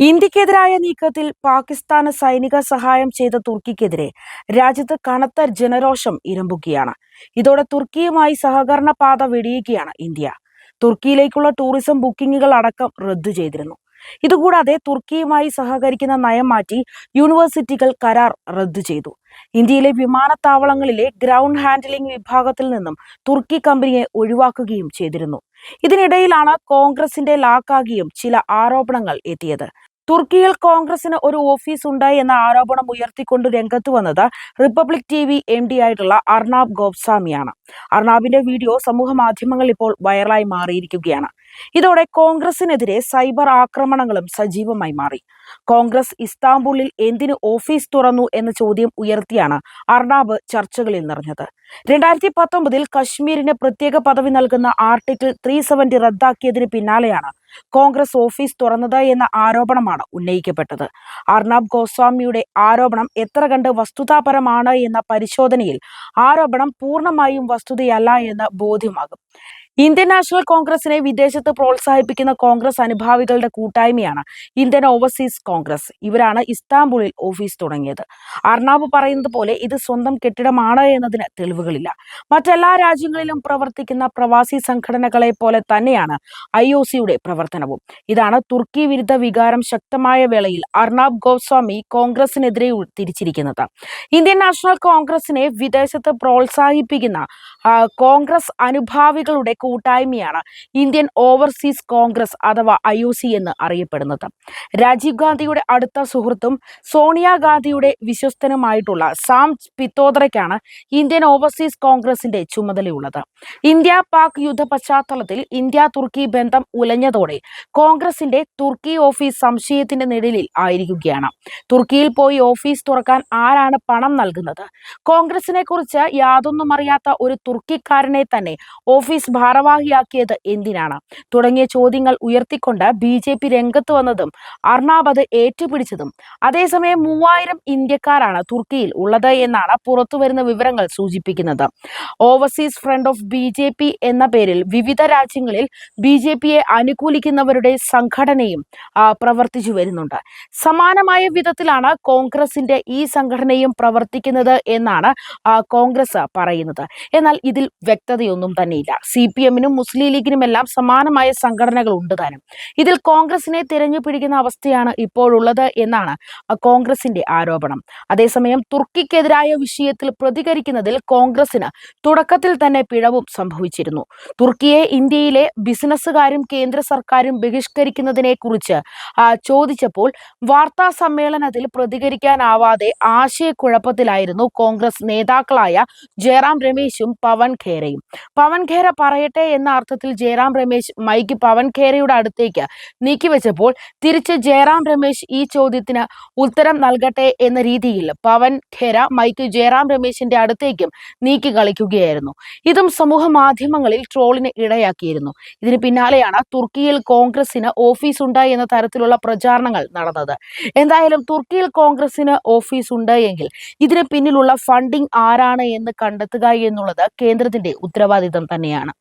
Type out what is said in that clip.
ഇന്ത്യക്കെതിരായ നീക്കത്തിൽ പാകിസ്ഥാന് സൈനിക സഹായം ചെയ്ത തുർക്കിക്കെതിരെ രാജ്യത്ത് കനത്ത ജനരോഷം ഇരമ്പുകയാണ്. ഇതോടെ തുർക്കിയുമായി സഹകരണ പാത വെടിയുകയാണ് ഇന്ത്യ. തുർക്കിയിലേക്കുള്ള ടൂറിസം ബുക്കിംഗുകൾ അടക്കം റദ്ദു ചെയ്തിരുന്നു. ഇതുകൂടാതെ തുർക്കിയുമായി സഹകരിക്കുന്ന നയം മാറ്റി യൂണിവേഴ്സിറ്റികൾ കരാർ റദ്ദു ചെയ്തു. ഇന്ത്യയിലെ വിമാനത്താവളങ്ങളിലെ ഗ്രൗണ്ട് ഹാൻഡ്ലിംഗ് വിഭാഗത്തിൽ നിന്നും തുർക്കി കമ്പനിയെ ഒഴിവാക്കുകയും ചെയ്തിരുന്നു. ഇതിനിടയിലാണ് കോൺഗ്രസിന്റെ ലാക്കാകിയും ചില ആരോപണങ്ങൾ എത്തിയത് തുർക്കിയിൽ കോൺഗ്രസിന് ഒരു ഓഫീസ് ഉണ്ടായി എന്ന ആരോപണം ഉയർത്തിക്കൊണ്ട് രംഗത്ത് വന്നത് Republic T V M D ആയിട്ടുള്ള അർണാബ് ഗോപ്സാമിയാണ്. അർണാബിന്റെ വീഡിയോ സമൂഹ മാധ്യമങ്ങൾ ഇപ്പോൾ വൈറലായി മാറിയിരിക്കുകയാണ്. ഇതോടെ കോൺഗ്രസിനെതിരെ സൈബർ ആക്രമണങ്ങളും സജീവമായി മാറി. കോൺഗ്രസ് ഇസ്താംബൂളിൽ എന്തിന് ഓഫീസ് തുറന്നു എന്ന ചോദ്യം ഉയർത്തിയാണ് അർണാബ് ചർച്ചകളിൽ നിറഞ്ഞത്. രണ്ടായിരത്തി പത്തൊമ്പതിൽ കശ്മീരിന് പ്രത്യേക പദവി നൽകുന്ന ആർട്ടിക്കിൾ ത്രീ സെവന്റി റദ്ദാക്കിയതിന് പിന്നാലെയാണ് കോൺഗ്രസ് ഓഫീസ് തുറന്നത് എന്ന ആരോപണമാണ് ഉന്നയിക്കപ്പെട്ടത്. അർണാബ് ഗോസ്വാമിയുടെ ആരോപണം എത്ര കണ്ട് വസ്തുതാപരമാണ് എന്ന പരിശോധനയിൽ ആരോപണം പൂർണമായും വസ്തുതയല്ല എന്ന് ബോധ്യമാകും. ഇന്ത്യൻ നാഷണൽ കോൺഗ്രസിനെ വിദേശത്ത് പ്രോത്സാഹിപ്പിക്കുന്ന കോൺഗ്രസ് അനുഭാവികളുടെ കൂട്ടായ്മയാണ് ഇന്ത്യൻ ഓവർസീസ് കോൺഗ്രസ്. ഇവരാണ് ഇസ്താംബുളിൽ ഓഫീസ് തുടങ്ങിയത്. അർണാബ് പറയുന്നത് പോലെ ഇത് സ്വന്തം കെട്ടിടമാണ് എന്നതിന് തെളിവുകളില്ല. മറ്റെല്ലാ രാജ്യങ്ങളിലും പ്രവർത്തിക്കുന്ന പ്രവാസി സംഘടനകളെ പോലെ തന്നെയാണ് ഐ ഒ സിയുടെ പ്രവർത്തനവും. ഇതാണ് തുർക്കി വിരുദ്ധ വികാരം ശക്തമായ വേളയിൽ അർണാബ് ഗോസ്വാമി കോൺഗ്രസിനെതിരെ തിരിച്ചിരിക്കുന്നത്. ഇന്ത്യൻ നാഷണൽ കോൺഗ്രസിനെ വിദേശത്ത് പ്രോത്സാഹിപ്പിക്കുന്ന കോൺഗ്രസ് അനുഭാവികളുടെ കൂട്ടായ്മയാണ് ഇന്ത്യൻ ഓവർസീസ് കോൺഗ്രസ് അഥവാ ഐ എന്ന് അറിയപ്പെടുന്നത്. രാജീവ് ഗാന്ധിയുടെ അടുത്ത സുഹൃത്തും സോണിയാഗാന്ധിയുടെ വിശ്വസ്തനുമായിട്ടുള്ള സാം പിത്തോദ്രയ്ക്കാണ് ഇന്ത്യൻ ഓവർസീസ് കോൺഗ്രസിന്റെ ചുമതലയുള്ളത്. ഇന്ത്യ പാക് യുദ്ധ പശ്ചാത്തലത്തിൽ ഇന്ത്യ തുർക്കി ബന്ധം ഉലഞ്ഞതോടെ കോൺഗ്രസിന്റെ തുർക്കി ഓഫീസ് സംശയത്തിന്റെ നിഴലിൽ ആയിരിക്കുകയാണ്. തുർക്കിയിൽ പോയി ഓഫീസ് തുറക്കാൻ ആരാണ് പണം നൽകുന്നത്? കോൺഗ്രസിനെ കുറിച്ച് യാതൊന്നും അറിയാത്ത ഒരു തുർക്കിക്കാരനെ തന്നെ ഓഫീസ് ഭാരവാഹിയാക്കിയത് എന്തിനാണ്? തുടങ്ങിയ ചോദ്യങ്ങൾ ഉയർത്തിക്കൊണ്ട് ബി ജെ പി രംഗത്ത് വന്നതും അർണാബ് അത് ഏറ്റുപിടിച്ചതും. അതേസമയം മൂവായിരം ഇന്ത്യക്കാരാണ് തുർക്കിയിൽ ഉള്ളത് എന്നാണ് പുറത്തുവരുന്ന വിവരങ്ങൾ സൂചിപ്പിക്കുന്നത്. Overseas friend of B J P എന്ന പേരിൽ വിവിധ രാജ്യങ്ങളിൽ ബി ജെ പിയെ അനുകൂലിക്കുന്നവരുടെ സംഘടനയും പ്രവർത്തിച്ചു വരുന്നുണ്ട്. സമാനമായ വിധത്തിലാണ് കോൺഗ്രസിന്റെ ഈ സംഘടനയും പ്രവർത്തിക്കുന്നത് എന്നാണ് കോൺഗ്രസ് പറയുന്നത്. എന്നാൽ ഇതിൽ വ്യക്തതയൊന്നും തന്നെയില്ല. സി പി എമ്മിനും മുസ്ലിം ലീഗിനുമെല്ലാം സമാനമായ സംഘടനകൾ ഉണ്ട് താനും. ഇതിൽ കോൺഗ്രസിനെ തിരഞ്ഞു പിടിക്കുന്ന അവസ്ഥയാണ് ഇപ്പോഴുള്ളത് എന്നാണ് കോൺഗ്രസിന്റെ ആരോപണം. അതേസമയം തുർക്കിക്കെതിരായ വിഷയത്തിൽ പ്രതികരിക്കുന്നതിൽ കോൺഗ്രസിന് തുടക്കത്തിൽ തന്നെ പിഴവും സംഭവിച്ചിരുന്നു. തുർക്കിയെ ഇന്ത്യയിലെ ബിസിനസ്സുകാരും കേന്ദ്ര സർക്കാരും ബഹിഷ്കരിക്കുന്നതിനെ കുറിച്ച് ചോദിച്ചപ്പോൾ വാർത്താ സമ്മേളനത്തിൽ പ്രതികരിക്കാനാവാതെ ആശയക്കുഴപ്പത്തിലായിരുന്നു കോൺഗ്രസ് നേതാക്കളായ ജയറാം രമേശും പവൻ ഖേരയും. പവൻ ഖേര പറയട്ടെ എന്ന അർത്ഥത്തിൽ ജയറാം രമേശ് മൈക്ക് പവൻ ഖേരയുടെ അടുത്തേക്ക് നീക്കിവെച്ചപ്പോൾ തിരിച്ച് ജയറാം രമേശ് ഈ ചോദ്യത്തിന് ഉത്തരം നൽകട്ടെ എന്ന രീതിയിൽ പവൻ ഖേര മൈക്ക് ജയറാം രമേശിന്റെ അടുത്തേക്കും നീക്കി കളിക്കുകയായിരുന്നു. ഇതും സമൂഹ മാധ്യമങ്ങളിൽ ട്രോളിന് ഇടയാക്കിയിരുന്നു. ഇതിന് പിന്നാലെയാണ് തുർക്കിയിൽ കോൺഗ്രസിന് ഓഫീസ് ഉണ്ട് എന്ന തരത്തിലുള്ള പ്രചാരണങ്ങൾ നടന്നത്. എന്തായാലും തുർക്കിയിൽ കോൺഗ്രസിന് ഓഫീസ് ഉണ്ട് എങ്കിൽ ഇതിന് പിന്നിലുള്ള ഫണ്ടിംഗ് ആരാണ് എന്ന് കണ്ടെത്തുക എന്നുള്ളത് കേന്ദ്രത്തിന്റെ ഉത്തരവാദിത്തം തന്നെയാണ്.